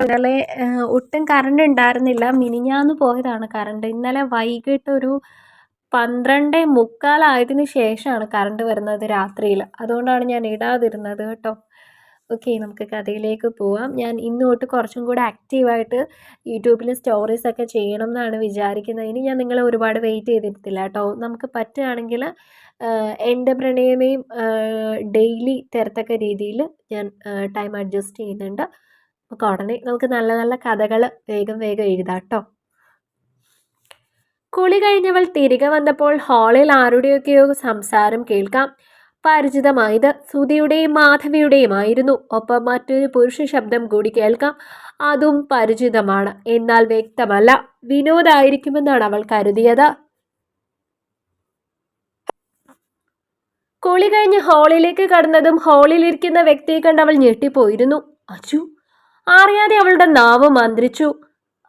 ഇന്നലെ ഒട്ടും കറണ്ട് ഉണ്ടായിരുന്നില്ല. മിനിഞ്ഞാന്ന് പോയതാണ് കറണ്ട് ഇന്നലെ വൈകിട്ട് ഒരു പന്ത്രണ്ട് മുക്കാലായതിനു ശേഷമാണ് കറണ്ട് വരുന്നത് രാത്രിയിൽ. അതുകൊണ്ടാണ് ഞാൻ ഇടാതിരുന്നത് കേട്ടോ. ഓക്കെ നമുക്ക് കഥയിലേക്ക് പോവാം. ഞാൻ ഇന്നോട്ട് കുറച്ചും കൂടെ ആക്റ്റീവായിട്ട് യൂട്യൂബിൽ സ്റ്റോറീസ് ഒക്കെ ചെയ്യണം എന്നാണ് വിചാരിക്കുന്നത്. ഇനി ഞാൻ നിങ്ങളെ ഒരുപാട് വെയിറ്റ് ചെയ്തിരുത്തില്ല കേട്ടോ. നമുക്ക് പറ്റുകയാണെങ്കിൽ എന്റെ പ്രണയമേയും ഡെയിലി തരത്തക്ക രീതിയിൽ ഞാൻ ടൈം അഡ്ജസ്റ്റ് ചെയ്യുന്നുണ്ട്. നമുക്ക് ഉടനെ നമുക്ക് നല്ല നല്ല കഥകൾ വേഗം വേഗം എഴുതാം കേട്ടോ കുളി കഴിഞ്ഞവൾ തിരികെ വന്നപ്പോൾ ഹാളിൽ ആരുടെയൊക്കെയോ സംസാരം കേൾക്കാം. പരിചിതമായത് സുധിയുടെയും മാധവിയുടെയുമായിരുന്നു. ഒപ്പം മറ്റൊരു പുരുഷ ശബ്ദം കൂടി കേൾക്കാം. അതും പരിചിതമാണ്. എന്നാൽ വ്യക്തമല്ല വിനോദായിരിക്കുമെന്നാണ് അവൾ കരുതിയത്. കുളി കഴിഞ്ഞ് ഹാളിലേക്ക് കടന്നതും ഹാളിലിരിക്കുന്ന വ്യക്തിയെ കണ്ട് അവൾ ഞെട്ടിപ്പോയിരുന്നു. അച്ചു അറിയാതെ അവളുടെ നാവ് മന്ത്രിച്ചു.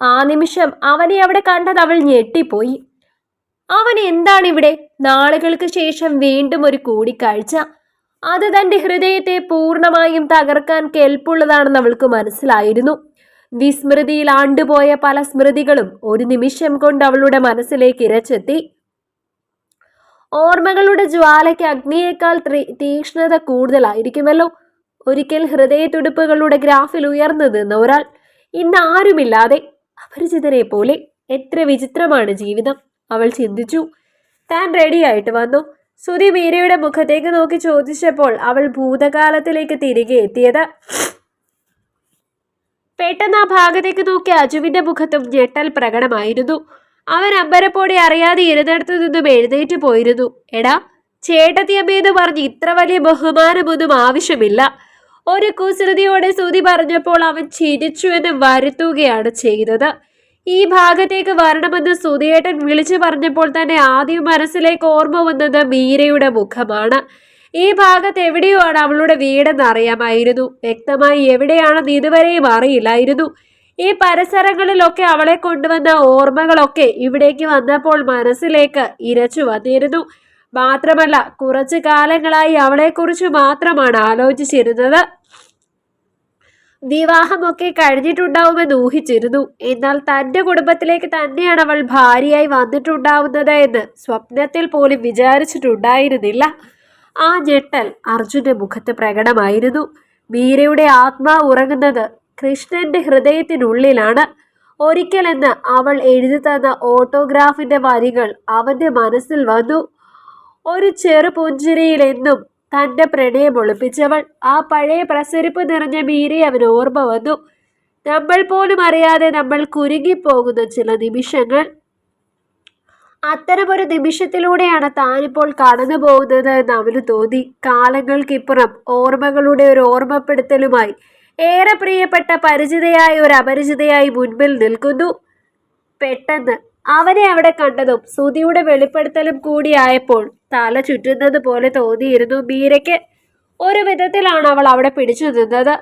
ആ നിമിഷം അവനെ അവിടെ കണ്ടത് അവൾ ഞെട്ടിപ്പോയി. അവൻ എന്താണ് ഇവിടെ നാളുകൾക്ക് ശേഷം വീണ്ടും ഒരു കൂടിക്കാഴ്ച. അത് തന്റെ ഹൃദയത്തെ പൂർണമായും തകർക്കാൻ കെൽപ്പുള്ളതാണെന്ന് അവൾക്ക് മനസ്സിലായിരുന്നു. വിസ്മൃതിയിൽ ആണ്ടുപോയ പല സ്മൃതികളും ഒരു നിമിഷം കൊണ്ട് അവളുടെ മനസ്സിലേക്ക് ഇരച്ചെത്തി. ഓർമ്മകളുടെ ജ്വാലയ്ക്ക് അഗ്നിയേക്കാൾ തീക്ഷ്ണത കൂടുതലായിരിക്കുമല്ലോ. ഒരിക്കൽ ഹൃദയത്തുടുപ്പുകളുടെ ഗ്രാഫിൽ ഉയർന്നു നിന്ന ഒരാൾ ഇന്ന് ആരുമില്ലാതെ അപരിചിതരെ പോലെ എത്ര വിചിത്രമാണ് ജീവിതം. അവൾ ചിന്തിച്ചു. താൻ റെഡിയായിട്ട് വന്നു. സുധി മീരയുടെ മുഖത്തേക്ക് നോക്കി ചോദിച്ചപ്പോൾ അവൾ ഭൂതകാലത്തിലേക്ക് തിരികെ എത്തിയത്. പെട്ടെന്ന് ആ ഭാഗത്തേക്ക് നോക്കി അജുവിന്റെ മുഖത്തും ഞെട്ടൽ പ്രകടമായിരുന്നു. അവൻ അമ്പരപ്പോടെ അറിയാതെ ഇരുന്നിടത്തു നിന്നും എഴുന്നേറ്റ് പോയിരുന്നു. എടാ ചേട്ടത്തിയമ്മയെന്ന് പറഞ്ഞ് ഇത്ര വലിയ ബഹുമാനമൊന്നും ആവശ്യമില്ല. ഒരു കുസൃതിയോടെ സുതി പറഞ്ഞപ്പോൾ അവൻ ചിരിച്ചു എന്ന് വരുത്തുകയാണ് ചെയ്തത്. ഈ ഭാഗത്തേക്ക് വരണമെന്ന് സുധിയേട്ടൻ വിളിച്ചു പറഞ്ഞപ്പോൾ തന്നെ ആദ്യം മനസ്സിലേക്ക് ഓർമ്മ വന്നത് മീരയുടെ മുഖമാണ്. ഈ ഭാഗത്ത് എവിടെയോ ആണ് അവളുടെ വീടെന്ന് അറിയാമായിരുന്നു. വ്യക്തമായി എവിടെയാണെന്ന് ഇതുവരെയും അറിയില്ലായിരുന്നു. ഈ പരിസരങ്ങളിലൊക്കെ അവളെ കൊണ്ടുവന്ന ഓർമ്മകളൊക്കെ ഇവിടേക്ക് വന്നപ്പോൾ മനസ്സിലേക്ക് ഇരച്ചു വന്നിരുന്നു. മാത്രമല്ല കുറച്ചു കാലങ്ങളായി അവളെക്കുറിച്ച് മാത്രമാണ് ആലോചിച്ചിരുന്നത്. വിവാഹമൊക്കെ കഴിഞ്ഞിട്ടുണ്ടാവുമെന്ന് ഊഹിച്ചിരുന്നു. എന്നാൽ തന്റെ കുടുംബത്തിലേക്ക് തന്നെയാണ് അവൾ ഭാര്യയായി വന്നിട്ടുണ്ടാവുന്നത് എന്ന് സ്വപ്നത്തിൽ പോലും വിചാരിച്ചിട്ടുണ്ടായിരുന്നില്ല. ആ ഞെട്ടൽ അർജുന്റെ മുഖത്ത് പ്രകടമായിരുന്നു. മീരയുടെ ആത്മാവ് ഉറങ്ങുന്നത് കൃഷ്ണന്റെ ഹൃദയത്തിനുള്ളിലാണ്. ഒരിക്കലെന്ന് അവൾ എഴുതി തന്ന ഓട്ടോഗ്രാഫിന്റെ വരികൾ അവന്റെ മനസ്സിൽ വന്നു. ഒരു ചെറു പുഞ്ചിരിയിൽ എന്നും തന്റെ പ്രണയം ഒളിപ്പിച്ചവൾ ആ പഴയ പ്രസരിപ്പ് നിറഞ്ഞ മീരെ അവൻ ഓർമ്മ വന്നു. നമ്മൾ പോലും അറിയാതെ നമ്മൾ കുരുങ്ങിപ്പോകുന്ന ചില നിമിഷങ്ങൾ. അത്തരമൊരു നിമിഷത്തിലൂടെയാണ് താനിപ്പോൾ കടന്നു പോകുന്നത് എന്ന് അവന് തോന്നി. കാലങ്ങൾക്കിപ്പുറം ഓർമ്മകളുടെ ഒരു ഓർമ്മപ്പെടുത്തലുമായി ഏറെ പ്രിയപ്പെട്ട പരിചിതയായി ഒരു അപരിചിതയായി മുൻപിൽ നിൽക്കുന്നു. പെട്ടെന്ന് അവനെ അവിടെ കണ്ടതും സുതിയുടെ വെളിപ്പെടുത്തലും കൂടിയായപ്പോൾ തല ചുറ്റുന്നത് പോലെ തോന്നിയിരുന്നു മീരയ്ക്ക് ഒരു വിധത്തിലാണ് അവൾ അവിടെ പിടിച്ചു നിന്നത്.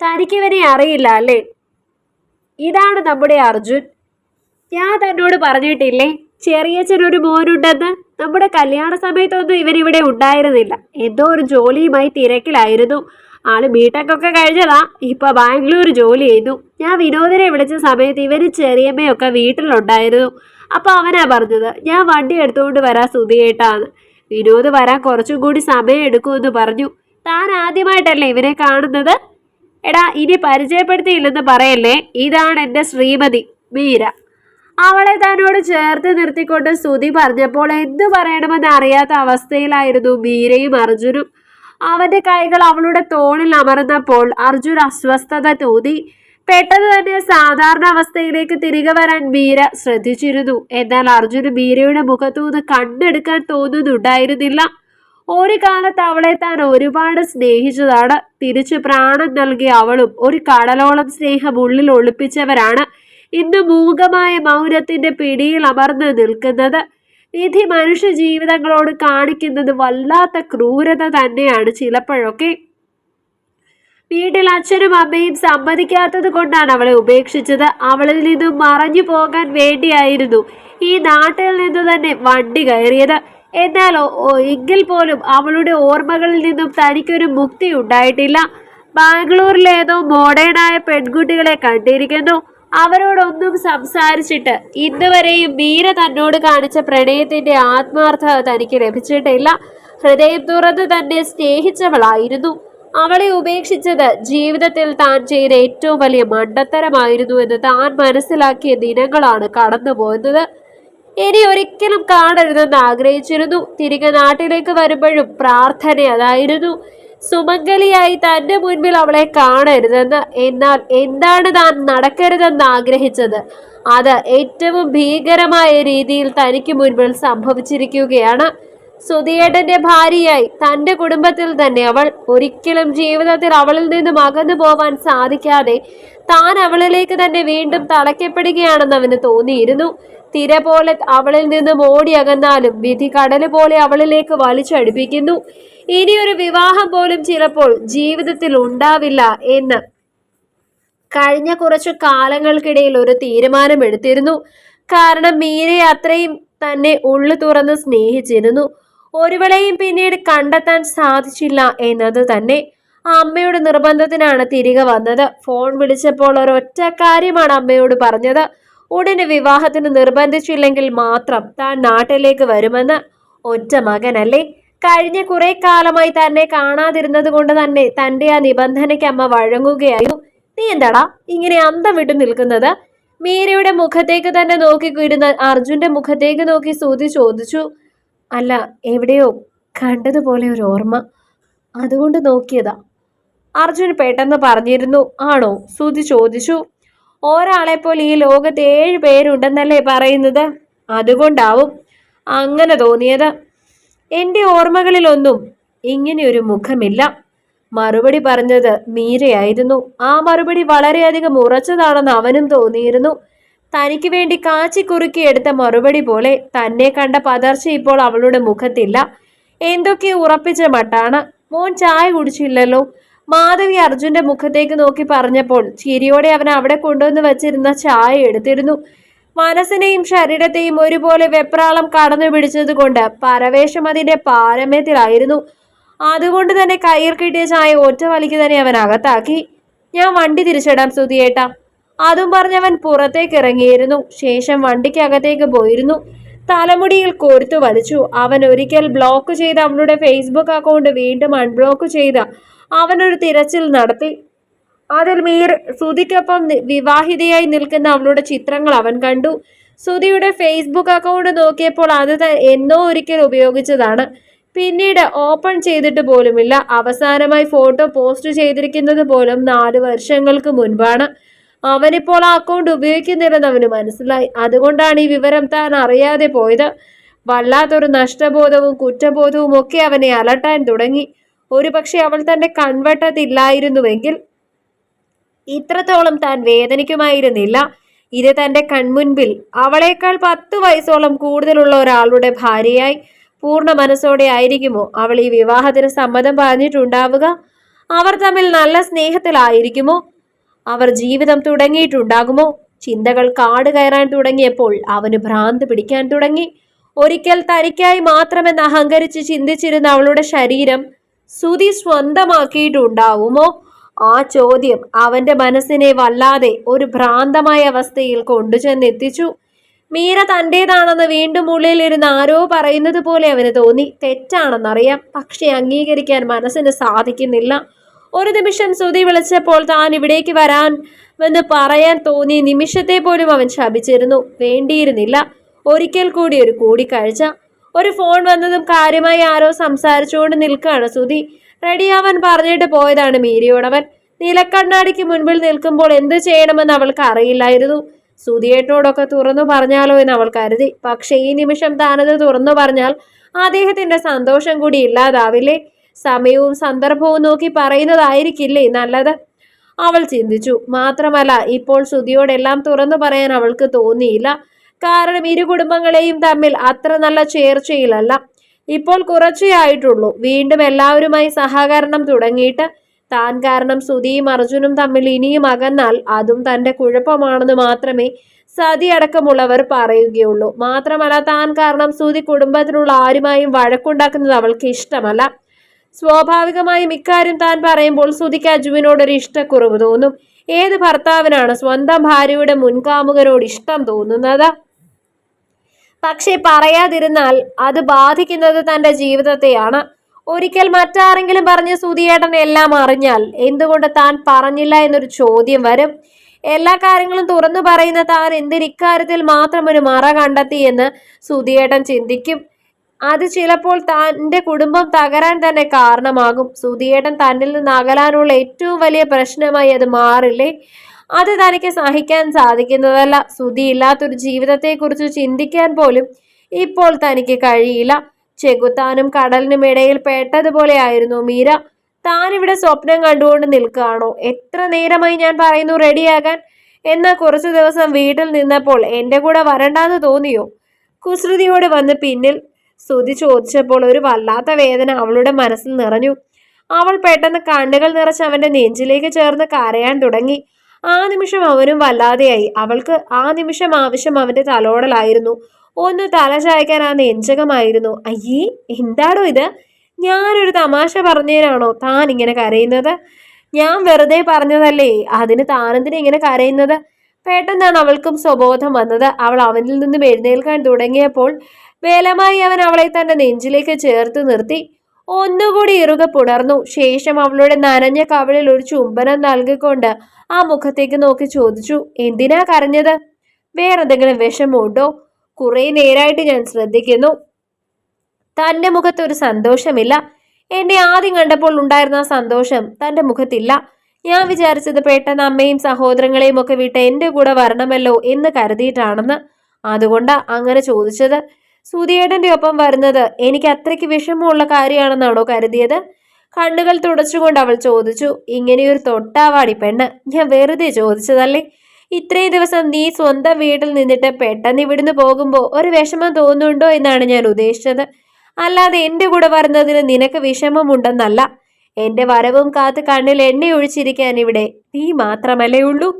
തനിക്കിവനെ അറിയില്ല അല്ലേ? ഇതാണ് നമ്മുടെ അർജുൻ. ഞാൻ തന്നോട് പറഞ്ഞിട്ടില്ലേ ചെറിയച്ഛനൊരു മോനുണ്ടെന്ന്. നമ്മുടെ കല്യാണ സമയത്തൊന്നും ഇവനിവിടെ ഉണ്ടായിരുന്നില്ല. എന്തോ ഒരു ജോലിയുമായി തിരക്കിലായിരുന്നു. ആൾ ബിടെക്കൊക്കെ കഴിഞ്ഞതാ. ഇപ്പൊ ബാംഗ്ലൂർ ജോലി ചെയ്തു. ഞാൻ വിനോദിനെ വിളിച്ച സമയത്ത് ഇവർ ചെറിയമ്മയൊക്കെ വീട്ടിലുണ്ടായിരുന്നു. അപ്പൊ അവനാ പറഞ്ഞത് ഞാൻ വണ്ടി എടുത്തുകൊണ്ട് വരാൻ സുധിയേട്ടാന്ന്. വിനോദ് വരാൻ കുറച്ചും കൂടി സമയം എടുക്കുമെന്ന് പറഞ്ഞു. താൻ ആദ്യമായിട്ടല്ലേ ഇവരെ കാണുന്നത്? എടാ ഇനി പരിചയപ്പെടുത്തിയില്ലെന്ന് പറയല്ലേ? ഇതാണ് എന്റെ ശ്രീമതി മീര. അവളെ തന്നോട് ചേർത്ത് നിർത്തിക്കൊണ്ട് സ്തുതി പറഞ്ഞപ്പോൾ എന്തു പറയണമെന്ന് അറിയാത്ത അവസ്ഥയിലായിരുന്നു മീരയും അർജുനും. അവന്റെ കൈകൾ അവളുടെ തോളിൽ അമർന്നപ്പോൾ അർജുൻ അസ്വസ്ഥത തോന്നി. പെട്ടെന്ന് തന്നെ സാധാരണ അവസ്ഥയിലേക്ക് തിരികെ വരാൻ മീര ശ്രദ്ധിച്ചിരുന്നു. എന്നാൽ അർജുന് മീരയുടെ മുഖത്തുനിന്ന് കണ്ടെടുക്കാൻ തോന്നുന്നുണ്ടായിരുന്നില്ല. ഒരു കാലത്ത് അവളെ താൻ ഒരുപാട് സ്നേഹിച്ചതാണ്. തിരിച്ചു പ്രാണൻ നൽകിയ അവളും ഒരു കടലോളം സ്നേഹം ഉള്ളിൽ ഒളിപ്പിച്ചവരാണ് ഇന്ന് മൂകമായ മൗനത്തിന്റെ പിടിയിൽ അമർന്ന് നിൽക്കുന്നത്. വിധി മനുഷ്യ ജീവിതങ്ങളോട് കാണിക്കുന്നത് വല്ലാത്ത ക്രൂരത തന്നെയാണ് ചിലപ്പോഴൊക്കെ. വീട്ടിൽ അച്ഛനും അമ്മയും സമ്മതിക്കാത്തത് കൊണ്ടാണ് അവളെ ഉപേക്ഷിച്ചത്. അവളിൽ നിന്നും മറഞ്ഞു പോകാൻ വേണ്ടിയായിരുന്നു ഈ നാട്ടിൽ നിന്ന് തന്നെ വണ്ടി കയറിയത്. എന്നാൽ എങ്കിൽ പോലും അവളുടെ ഓർമ്മകളിൽ നിന്നും തനിക്കൊരു മുക്തി ഉണ്ടായിട്ടില്ല. ബാംഗ്ലൂരിലേതോ മോഡേണായ പെൺകുട്ടികളെ കണ്ടിരിക്കുന്നു. അവരോടൊന്നും സംസാരിച്ചിട്ട് ഇന്നുവരെയും മീര തന്നോട് കാണിച്ച പ്രണയത്തിന്റെ ആത്മാർത്ഥത തനിക്ക് ലഭിച്ചിട്ടില്ല. ഹൃദയം തുറന്ന് തന്നെ സ്നേഹിച്ചവളായിരുന്നു. അവളെ ഉപേക്ഷിച്ചത് ജീവിതത്തിൽ താൻ ചെയ്ത ഏറ്റവും വലിയ മണ്ടത്തരമായിരുന്നു എന്ന് താൻ മനസ്സിലാക്കിയ ദിനങ്ങളാണ് കടന്നുപോകുന്നത്. ഇനി ഒരിക്കലും കാണരുതെന്ന് ആഗ്രഹിച്ചിരുന്നു. തിരികെ നാട്ടിലേക്ക് വരുമ്പോഴും പ്രാർത്ഥന അതായിരുന്നു. സുമംഗലിയായി തന്റെ മുൻപിൽ അവളെ കാണരുതെന്ന് എന്നാൽ എന്താണ് താൻ നടക്കരുതെന്ന് ആഗ്രഹിച്ചത്? അത് ഏറ്റവും ഭീകരമായ രീതിയിൽ തനിക്ക് മുൻപിൽ സംഭവിച്ചിരിക്കുകയാണ്. സുധിയേട്ടന്റെ ഭാര്യയായി തന്റെ കുടുംബത്തിൽ തന്നെ അവൾ ഒരിക്കലും ജീവിതത്തിൽ അവളിൽ നിന്നും അകന്നു പോവാൻ സാധിക്കാതെ താൻ അവളിലേക്ക് തന്നെ വീണ്ടും തളയ്ക്കപ്പെടുകയാണെന്ന് അവന് തോന്നിയിരുന്നു. തിര പോലെ അവളിൽ നിന്നും ഓടി അകന്നാലും വിധി കടൽ പോലെ അവളിലേക്ക് വലിച്ചടുപ്പിക്കുന്നു. ഇനിയൊരു വിവാഹം പോലും ചിലപ്പോൾ ജീവിതത്തിൽ ഉണ്ടാവില്ല എന്ന്. കഴിഞ്ഞ കുറച്ചു കാലങ്ങൾക്കിടയിൽ ഒരു തീരുമാനം എടുത്തിരുന്നു. കാരണം മീരയെ അത്രയും തന്നെ ഉള്ളു തുറന്ന് സ്നേഹിച്ചിരുന്നു. ഒരുവളെയും പിന്നീട് കണ്ടെത്താൻ സാധിച്ചില്ല എന്നത് തന്നെ. അമ്മയുടെ നിർബന്ധത്തിനാണ് തിരികെ വന്നത്. ഫോൺ വിളിച്ചപ്പോൾ ഒരൊറ്റ കാര്യമാണ് അമ്മയോട് പറഞ്ഞത്. ഉടനെ വിവാഹത്തിന് നിർബന്ധിച്ചില്ലെങ്കിൽ മാത്രം താൻ നാട്ടിലേക്ക് വരുമെന്ന്. ഒറ്റ മകനല്ലേ? കഴിഞ്ഞ കുറെ കാലമായി തന്നെ കാണാതിരുന്നത് കൊണ്ട് തന്നെ തന്റെ ആ നിബന്ധനയ്ക്ക് അമ്മ വഴങ്ങുകയായിരുന്നു. നീ എന്താടാ ഇങ്ങനെ അന്തം വിട്ടു നിൽക്കുന്നത്? മീരയുടെ മുഖത്തേക്ക് തന്നെ നോക്കി ഇരുന്ന അർജുന്റെ മുഖത്തേക്ക് നോക്കി സൂതി ചോദിച്ചു. അല്ല എവിടെയോ കണ്ടതുപോലെ ഒരു ഓർമ്മ. അതുകൊണ്ട് നോക്കിയതാ. അർജുൻ പെട്ടെന്ന് പറഞ്ഞിരുന്നു. ആണോ? സൂതി ചോദിച്ചു. ഒരാളെ പോലെ ഈ ലോകത്ത് ഏഴ് പേരുണ്ടെന്നല്ലേ പറയുന്നത്? അതുകൊണ്ടാവും അങ്ങനെ തോന്നിയത്. എന്റെ ഓർമ്മകളിലൊന്നും ഇങ്ങനെയൊരു മുഖമില്ല. മറുപടി പറഞ്ഞത് മീരയായിരുന്നു. ആ മറുപടി വളരെയധികം ഉറച്ചതാണെന്ന് അവനും തോന്നിയിരുന്നു. തനിക്ക് വേണ്ടി കാച്ചിക്കുറുക്കി എടുത്ത മറുപടി പോലെ തന്നെ കണ്ട പതർച്ച ഇപ്പോൾ അവളുടെ മുഖത്തില്ല. എന്തൊക്കെ ഉറപ്പിച്ച മട്ടാണ്. മോൻ ചായ കുടിച്ചില്ലല്ലോ. മാധവി അർജുന്റെ മുഖത്തേക്ക് നോക്കി പറഞ്ഞപ്പോൾ ചിരിയോടെ അവൻ അവിടെ കൊണ്ടുവന്ന് വച്ചിരുന്ന ചായ എടുത്തിരുന്നു. മനസ്സിനെയും ശരീരത്തെയും ഒരുപോലെ വെപ്രാളം കടന്നു പിടിച്ചതുകൊണ്ട് പരവേശം അതിന്റെ പാരമ്യത്തിലായിരുന്നു. അതുകൊണ്ട് തന്നെ കയ്യിൽ കിട്ടിയ ചായ ഒറ്റ വലിക്ക് തന്നെ അവൻ അകത്താക്കി. ഞാൻ വണ്ടി തിരിച്ചിടാം സ്തുതിയേട്ട അതും പറഞ്ഞവൻ പുറത്തേക്ക് ഇറങ്ങിയിരുന്നു ശേഷം വണ്ടിക്കകത്തേക്ക് പോയിരുന്നു. തലമുടിയിൽ കോർത്തു വലിച്ചു. അവൻ ഒരിക്കൽ ബ്ലോക്ക് ചെയ്ത അവളുടെ ഫേസ്ബുക്ക് അക്കൗണ്ട് വീണ്ടും അൺബ്ലോക്ക് ചെയ്ത അവനൊരു തിരച്ചിൽ നടത്തി. അതിൽ മീർ സുധിക്കൊപ്പം വിവാഹിതയായി നിൽക്കുന്ന അവളുടെ ചിത്രങ്ങൾ അവൻ കണ്ടു. സുധിയുടെ ഫേസ്ബുക്ക് അക്കൗണ്ട് നോക്കിയപ്പോൾ അത് എന്നോ ഒരിക്കൽ ഉപയോഗിച്ചതാണ്. പിന്നീട് ഓപ്പൺ ചെയ്തിട്ട് പോലുമില്ല. അവസാനമായി ഫോട്ടോ പോസ്റ്റ് ചെയ്തിരിക്കുന്നത് പോലും നാല് വർഷങ്ങൾക്ക് മുൻപാണ്. അവനിപ്പോൾ ആ അക്കൗണ്ട് ഉപയോഗിക്കുന്നില്ലെന്ന് അവന് മനസ്സിലായി. അതുകൊണ്ടാണ് ഈ വിവരം താൻ അറിയാതെ പോയത്. വല്ലാത്തൊരു നഷ്ടബോധവും കുറ്റബോധവും ഒക്കെ അവനെ അലട്ടാൻ തുടങ്ങി. ഒരുപക്ഷെ അവൾ തന്റെ കൺവെട്ടത്തില്ലായിരുന്നുവെങ്കിൽ ഇത്രത്തോളം താൻ വേദനിക്കുമായിരുന്നില്ല. ഇത് തന്റെ കൺമുൻപിൽ അവളേക്കാൾ പത്തു വയസ്സോളം കൂടുതലുള്ള ഒരാളുടെ ഭാര്യയായി പൂർണ മനസ്സോടെ ആയിരിക്കുമോ? അവൾ ഈ വിവാഹത്തിന് സമ്മതം പറഞ്ഞിട്ടുണ്ടാവുക? അവർ തമ്മിൽ നല്ല സ്നേഹത്തിലായിരിക്കുമോ? അവർ ജീവിതം തുടങ്ങിയിട്ടുണ്ടാകുമോ? ചിന്തകൾ കാട് കയറാൻ തുടങ്ങിയപ്പോൾ അവന് ഭ്രാന്ത് പിടിക്കാൻ തുടങ്ങി. ഒരിക്കൽ തനിക്കായി മാത്രമെന്ന് അഹങ്കരിച്ച് ചിന്തിച്ചിരുന്ന അവളുടെ ശരീരം സുതി സ്വന്തമാക്കിയിട്ടുണ്ടാവുമോ? ആ ചോദ്യം അവന്റെ മനസ്സിനെ വല്ലാതെ ഒരു ഭ്രാന്തമായ അവസ്ഥയിൽ കൊണ്ടുചെന്നെത്തിച്ചു മീര തന്റെതാണെന്ന് വീണ്ടും ഉള്ളിലിരുന്ന് ആരോ പറയുന്നത് പോലെ അവന് തോന്നി. തെറ്റാണെന്നറിയാം. പക്ഷെ അംഗീകരിക്കാൻ മനസ്സിന് സാധിക്കുന്നില്ല. ഒരു നിമിഷം സുതി വിളിച്ചപ്പോൾ താൻ ഇവിടേക്ക് വരാൻ വന്ന് പറയാൻ തോന്നി നിമിഷത്തെ പോലും അവൻ ശപിച്ചിരുന്നു. വേണ്ടിയിരുന്നില്ല. ഒരിക്കൽ കൂടി ഒരു കൂടിക്കാഴ്ച ഒരു ഫോൺ വന്നതും കാര്യമായി ആരോ സംസാരിച്ചുകൊണ്ട് നിൽക്കുകയാണ് സുധി റെഡിയാവാൻ പറഞ്ഞിട്ട് പോയതാണ് മീരിയോടവൻ നീലക്കണ്ണാടിക്ക് മുൻപിൽ നിൽക്കുമ്പോൾ എന്ത് ചെയ്യണമെന്ന് അവൾക്ക് അറിയില്ലായിരുന്നു. സുധിയേട്ടനോടൊക്കെ തുറന്നു പറഞ്ഞാലോ എന്ന് അവൾ കരുതി. പക്ഷേ ഈ നിമിഷം താനത് തുറന്നു പറഞ്ഞാൽ അദ്ദേഹത്തിന്റെ സന്തോഷം കൂടി ഇല്ലാതാവില്ലേ? സമയവും സന്ദർഭവും നോക്കി പറയുന്നതായിരിക്കില്ലേ നല്ലത്? അവൾ ചിന്തിച്ചു. മാത്രമല്ല ഇപ്പോൾ സുധിയോടെല്ലാം തുറന്നു പറയാൻ അവൾക്ക് തോന്നിയില്ല. കാരണം ഇരു കുടുംബങ്ങളെയും തമ്മിൽ അത്ര നല്ല ചേർച്ചയിലല്ല. ഇപ്പോൾ കുറച്ചേ ആയിട്ടുള്ളൂ. വീണ്ടും എല്ലാവരുമായി സഹകരണം തുടങ്ങിയിട്ട് താൻ കാരണം സുധിയും അർജുനും തമ്മിൽ ഇനിയും അകന്നാൽ അതും തന്റെ കുഴപ്പമാണെന്ന് മാത്രമേ സതി അടക്കമുള്ളവർ പറയുകയുള്ളൂ. മാത്രമല്ല താൻ കാരണം സുധി കുടുംബത്തിലുള്ള ആരുമായും വഴക്കുണ്ടാക്കുന്നത് അവൾക്ക് ഇഷ്ടമല്ല. സ്വാഭാവികമായും ഇക്കാര്യം താൻ പറയുമ്പോൾ സുധിക്ക് അജുവിനോടൊരു ഇഷ്ടക്കുറവ് തോന്നും. ഏത് ഭർത്താവിനാണ് സ്വന്തം ഭാര്യയുടെ മുൻകാമുകരോട് ഇഷ്ടം തോന്നുന്നത്? പക്ഷെ പറയാതിരുന്നാൽ അത് ബാധിക്കുന്നത് തന്റെ ജീവിതത്തെയാണ്. ഒരിക്കൽ മറ്റാരെങ്കിലും പറഞ്ഞ് സുധിയേട്ടൻ എല്ലാം അറിഞ്ഞാൽ എന്തുകൊണ്ട് താൻ പറഞ്ഞില്ല എന്നൊരു ചോദ്യം വരും. എല്ലാ കാര്യങ്ങളും തുറന്നു പറയുന്ന താൻ എന്തിന് ഇക്കാര്യത്തിൽ മാത്രം ഒരു മറ കണ്ടെത്തി എന്ന് സുധിയേട്ടൻ ചിന്തിക്കും. അത് ചിലപ്പോൾ തന്റെ കുടുംബം തകരാൻ തന്നെ കാരണമാകും. സുധിയേട്ടൻ തന്നിൽ നിന്ന് അകലാനുള്ള ഏറ്റവും വലിയ പ്രശ്നമായി അത് മാറില്ലേ? അത് തനിക്ക് സഹിക്കാൻ സാധിക്കുന്നതല്ല. സുധി ഇല്ലാത്തൊരു ജീവിതത്തെക്കുറിച്ച് ചിന്തിക്കാൻ പോലും ഇപ്പോൾ തനിക്ക് കഴിയില്ല. ചെകുത്താനും കടലിനും ഇടയിൽ പെട്ടതുപോലെയായിരുന്നു മീര. താൻ ഇവിടെ സ്വപ്നം കണ്ടുകൊണ്ട് നിൽക്കുകയാണോ? എത്ര നേരമായി ഞാൻ പറയുന്നു റെഡിയാകാൻ? എന്നാൽ കുറച്ചു ദിവസം വീട്ടിൽ നിന്നപ്പോൾ എന്റെ കൂടെ വരണ്ടാന്ന് തോന്നിയോ? കുസൃതിയോട് വന്ന് പിന്നിൽ സ്തുതി ചോദിച്ചപ്പോൾ ഒരു വല്ലാത്ത വേദന അവളുടെ മനസ്സിൽ നിറഞ്ഞു. അവൾ പെട്ടെന്ന് കണ്ണുകൾ നിറച്ച് അവന്റെ നെഞ്ചിലേക്ക് ചേർന്ന് കരയാൻ തുടങ്ങി. ആ നിമിഷം അവനും വല്ലാതെയായി. അവൾക്ക് ആ നിമിഷം ആവശ്യം അവന്റെ തലോടലായിരുന്നു. ഒന്ന് തല ചായ്ക്കാൻ ആ നെഞ്ചകമായിരുന്നു. അയ്യേ എന്താടോ ഇത്? ഞാനൊരു തമാശ പറഞ്ഞതിനാണോ താൻ ഇങ്ങനെ കരയുന്നത്? ഞാൻ വെറുതെ പറഞ്ഞതല്ലേ? അതിന് താനെന്തിനെ ഇങ്ങനെ കരയുന്നത്? പെട്ടെന്നാണ് അവൾക്കും സ്വബോധം വന്നത്. അവൾ അവനിൽ നിന്നും എഴുന്നേൽക്കാൻ തുടങ്ങിയപ്പോൾ വേലമായി അവൻ അവളെ തന്റെ നെഞ്ചിലേക്ക് ചേർത്ത് നിർത്തി. ഒന്നുകൂടി ഇറുക പുണർന്നു. ശേഷം അവളുടെ നനഞ്ഞ കവളിൽ ഒരു ചുംബനം നൽകിക്കൊണ്ട് ആ മുഖത്തേക്ക് നോക്കി ചോദിച്ചു എന്തിനാ കരഞ്ഞത്? വേറെന്തെങ്കിലും വിഷമമുണ്ടോ? കുറെ നേരായിട്ട് ഞാൻ ശ്രദ്ധിക്കുന്നു. തന്റെ മുഖത്ത് ഒരു സന്തോഷമില്ല. എന്നെ ആദ്യം കണ്ടപ്പോൾ ഉണ്ടായിരുന്ന ആ സന്തോഷം തന്റെ മുഖത്തില്ല. ഞാൻ വിചാരിച്ചത് പെട്ടെന്ന് അമ്മയും സഹോദരങ്ങളെയും ഒക്കെ വിട്ട് എന്റെ കൂടെ വരണമല്ലോ എന്ന് കരുതിയിട്ടാണെന്ന്. അതുകൊണ്ട് അങ്ങനെ ചോദിച്ചത്. സുധിയേട്ടന്റെ ഒപ്പം വരുന്നത് എനിക്ക് അത്രയ്ക്ക് വിഷമമുള്ള കാര്യമാണെന്നാണോ കരുതിയത്? കണ്ണുകൾ തുടച്ചുകൊണ്ട് അവൾ ചോദിച്ചു. ഇങ്ങനെയൊരു തൊട്ടാവാടി പെണ്ണ്. ഞാൻ വെറുതെ ചോദിച്ചതല്ലേ? ഇത്രയും ദിവസം നീ സ്വന്തം വീട്ടിൽ നിന്നിട്ട് പെട്ടെന്ന് ഇവിടുന്ന് പോകുമ്പോൾ ഒരു വിഷമം തോന്നുന്നുണ്ടോ എന്നാണ് ഞാൻ ഉദ്ദേശിച്ചത്. അല്ലാതെ എന്റെ കൂടെ വരുന്നതിന് നിനക്ക് വിഷമമുണ്ടെന്നല്ല. എന്റെ വരവും കാത്ത് കണ്ണിൽ എണ്ണ ഒഴിച്ചിരിക്കാൻ ഇവിടെ നീ മാത്രമല്ലേ ഉള്ളൂ.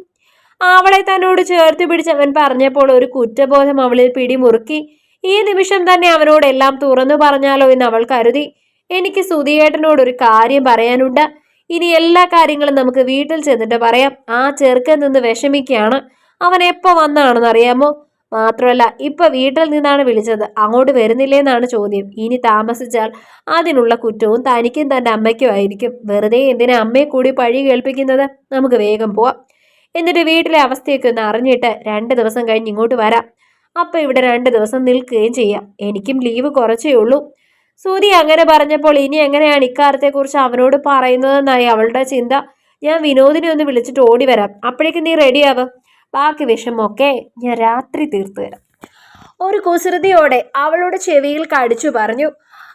അവളെ തന്നോട് ചേർത്ത് പിടിച്ച് അവൻ പറഞ്ഞപ്പോൾ ഒരു കുറ്റബോധം അവളിൽ പിടിമുറുക്കി. ഈ നിമിഷം തന്നെ അവനോട് എല്ലാം തുറന്നു പറഞ്ഞാലോ എന്ന് അവൾ കരുതി. എനിക്ക് സുധിയേട്ടനോട് ഒരു കാര്യം പറയാനുണ്ട്. ഇനി എല്ലാ കാര്യങ്ങളും നമുക്ക് വീട്ടിൽ ചെന്നിട്ട് പറയാം. ആ ചെറുക്കൻ നിന്ന് വിഷമിക്കുകയാണ്. അവൻ എപ്പോ വന്നാണെന്ന് അറിയാമോ? മാത്രമല്ല ഇപ്പൊ വീട്ടിൽ നിന്നാണ് വിളിച്ചത്. അങ്ങോട്ട് വരുന്നില്ലേന്നാണ് ചോദ്യം. ഇനി താമസിച്ചാൽ അതിനുള്ള കുറ്റവും തനിക്കും തന്റെ അമ്മയ്ക്കും ആയിരിക്കും. വെറുതെ എന്തിനാ അമ്മയെ കൂടി പഴി കേൾപ്പിക്കുന്നത്? നമുക്ക് വേഗം പോവാം. എന്നിട്ട് വീട്ടിലെ അവസ്ഥയൊക്കെ ഒന്ന് അറിഞ്ഞിട്ട് രണ്ട് ദിവസം കഴിഞ്ഞ് ഇങ്ങോട്ട് വരാം. അപ്പൊ ഇവിടെ രണ്ട് ദിവസം നിൽക്കുകയും ചെയ്യാം. എനിക്കും ലീവ് കുറച്ചേ ഉള്ളൂ. സൂതി അങ്ങനെ പറഞ്ഞപ്പോൾ ഇനി എങ്ങനെയാണ് ഇക്കാര്യത്തെക്കുറിച്ച് അവനോട് പറയുന്നതെന്നായി അവളുടെ ചിന്ത. ഞാൻ വിനോദിനെ ഒന്ന് വിളിച്ചിട്ട് ഓടി വരാം. അപ്പോഴേക്കും നീ റെഡിയാവ് ബാക്കി വിഷമൊക്കെ ഞാൻ രാത്രി തീർത്തു തരാം. ഒരു കുസൃതിയോടെ അവളുടെ ചെവിയിൽ കടിച്ചു പറഞ്ഞു.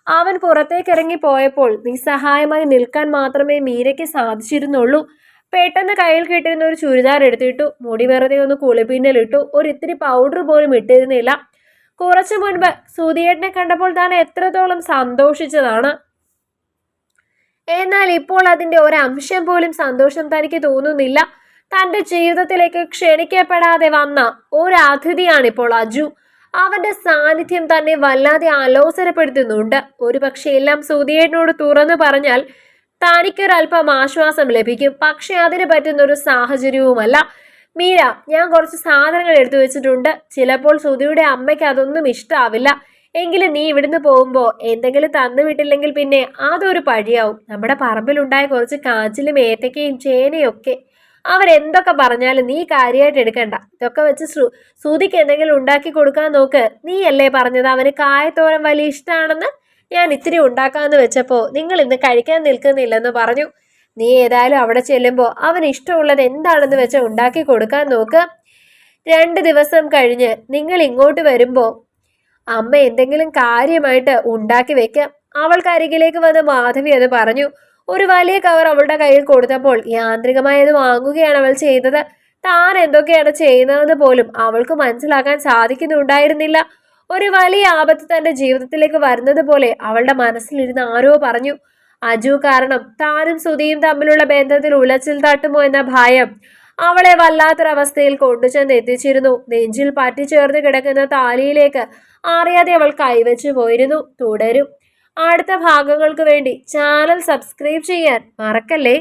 അവൻ പുറത്തേക്കിറങ്ങി പോയപ്പോൾ നിസ്സഹായമായി നിൽക്കാൻ മാത്രമേ മീരയ്ക്ക് സാധിച്ചിരുന്നുള്ളൂ. പെട്ടെന്ന് കയ്യിൽ കിട്ടിയിരുന്ന ഒരു ചുരിദാർ എടുത്തിട്ടു മുടി വെറുതെ ഒന്ന് കുളിപ്പിന്നലിട്ടു ഒരു ഇത്തിരി പൗഡർ പോലും ഇട്ടിരുന്നില്ല. കുറച്ചു മുൻപ് സുധിയേട്ടനെ കണ്ടപ്പോൾ താൻ എത്രത്തോളം സന്തോഷിച്ചതാണ്. എന്നാൽ ഇപ്പോൾ അതിന്റെ ഒരംശം പോലും സന്തോഷം തനിക്ക് തോന്നുന്നില്ല. തന്റെ ജീവിതത്തിലേക്ക് ക്ഷണിക്കപ്പെടാതെ വന്ന ഒരു അതിഥിയാണിപ്പോൾ അജു. അവന്റെ സാന്നിധ്യം തന്നെ വല്ലാതെ ആലോചനപ്പെടുത്തുന്നുണ്ട് ഒരു പക്ഷേ എല്ലാം സുധിയേട്ടനോട് തുറന്നു പറഞ്ഞാൽ തനിക്കൊരല്പം ആശ്വാസം ലഭിക്കും. പക്ഷെ അതിന് പറ്റുന്ന ഒരു സാഹചര്യവുമല്ല. മീര ഞാൻ കുറച്ച് സാധനങ്ങൾ എടുത്തു വെച്ചിട്ടുണ്ട്. ചിലപ്പോൾ സുധിയുടെ അമ്മയ്ക്ക് അതൊന്നും ഇഷ്ടാവില്ല. എങ്കിലും നീ ഇവിടുന്ന് പോകുമ്പോൾ എന്തെങ്കിലും തന്നു വിട്ടില്ലെങ്കിൽ പിന്നെ അതൊരു പഴിയാവും. നമ്മുടെ പറമ്പിലുണ്ടായ കുറച്ച് കാച്ചിലും ഏത്തക്കയും ചേനയൊക്കെ. അവരെന്തൊക്കെ പറഞ്ഞാലും നീ കാര്യമായിട്ട് എടുക്കണ്ട. ഇതൊക്കെ വെച്ച് ശ്രുതിക്ക് എന്തെങ്കിലും ഉണ്ടാക്കി കൊടുക്കാൻ നോക്ക്. നീയല്ലേ പറഞ്ഞത്? അവന് കായത്തോരം വലിയ ഇഷ്ടമാണെന്ന് ഞാൻ ഇത്തിരി ഉണ്ടാക്കാമെന്ന് വെച്ചപ്പോൾ നിങ്ങൾ ഇന്ന് കഴിക്കാൻ നിൽക്കുന്നില്ലെന്ന് പറഞ്ഞു. നീ ഏതായാലും അവിടെ ചെല്ലുമ്പോൾ അവന് ഇഷ്ടമുള്ളത് എന്താണെന്ന് വെച്ചാൽ ഉണ്ടാക്കി കൊടുക്കാൻ നോക്ക്. രണ്ട് ദിവസം കഴിഞ്ഞ് നിങ്ങൾ ഇങ്ങോട്ട് വരുമ്പോൾ അമ്മ എന്തെങ്കിലും കാര്യമായിട്ട് ഉണ്ടാക്കി വെക്കാം. അവൾക്കരികിലേക്ക് വന്ന് മാധവി അത് പറഞ്ഞു. ഒരു വലിയ കവർ അവളുടെ കയ്യിൽ കൊടുത്തപ്പോൾ യാന്ത്രികമായി അത് വാങ്ങുകയാണ് അവൾ ചെയ്തത്. താൻ എന്തൊക്കെയാണ് ചെയ്യുന്നതെന്ന് പോലും അവൾക്ക് മനസ്സിലാക്കാൻ സാധിക്കുന്നുണ്ടായിരുന്നില്ല. ഒരു വലിയ ആപത്ത് തന്റെ ജീവിതത്തിലേക്ക് വരുന്നത് പോലെ അവളുടെ മനസ്സിലിരുന്ന് ആരോ പറഞ്ഞു. അജു കാരണം താനും സുധിയും തമ്മിലുള്ള ബന്ധത്തിൽ ഉലച്ചിൽ തട്ടുമോ എന്ന ഭയം അവളെ വല്ലാത്തൊരവസ്ഥയിൽ കൊണ്ടുചെന്ന് എത്തിച്ചിരുന്നു. നെഞ്ചിൽ പറ്റിച്ചേർന്ന് കിടക്കുന്ന താലിയിലേക്ക് അറിയാതെ അവൾ കൈവച്ചു പോയിരുന്നു. തുടരും. അടുത്ത ഭാഗങ്ങൾക്ക് വേണ്ടി ചാനൽ സബ്സ്ക്രൈബ് ചെയ്യാൻ മറക്കല്ലേ?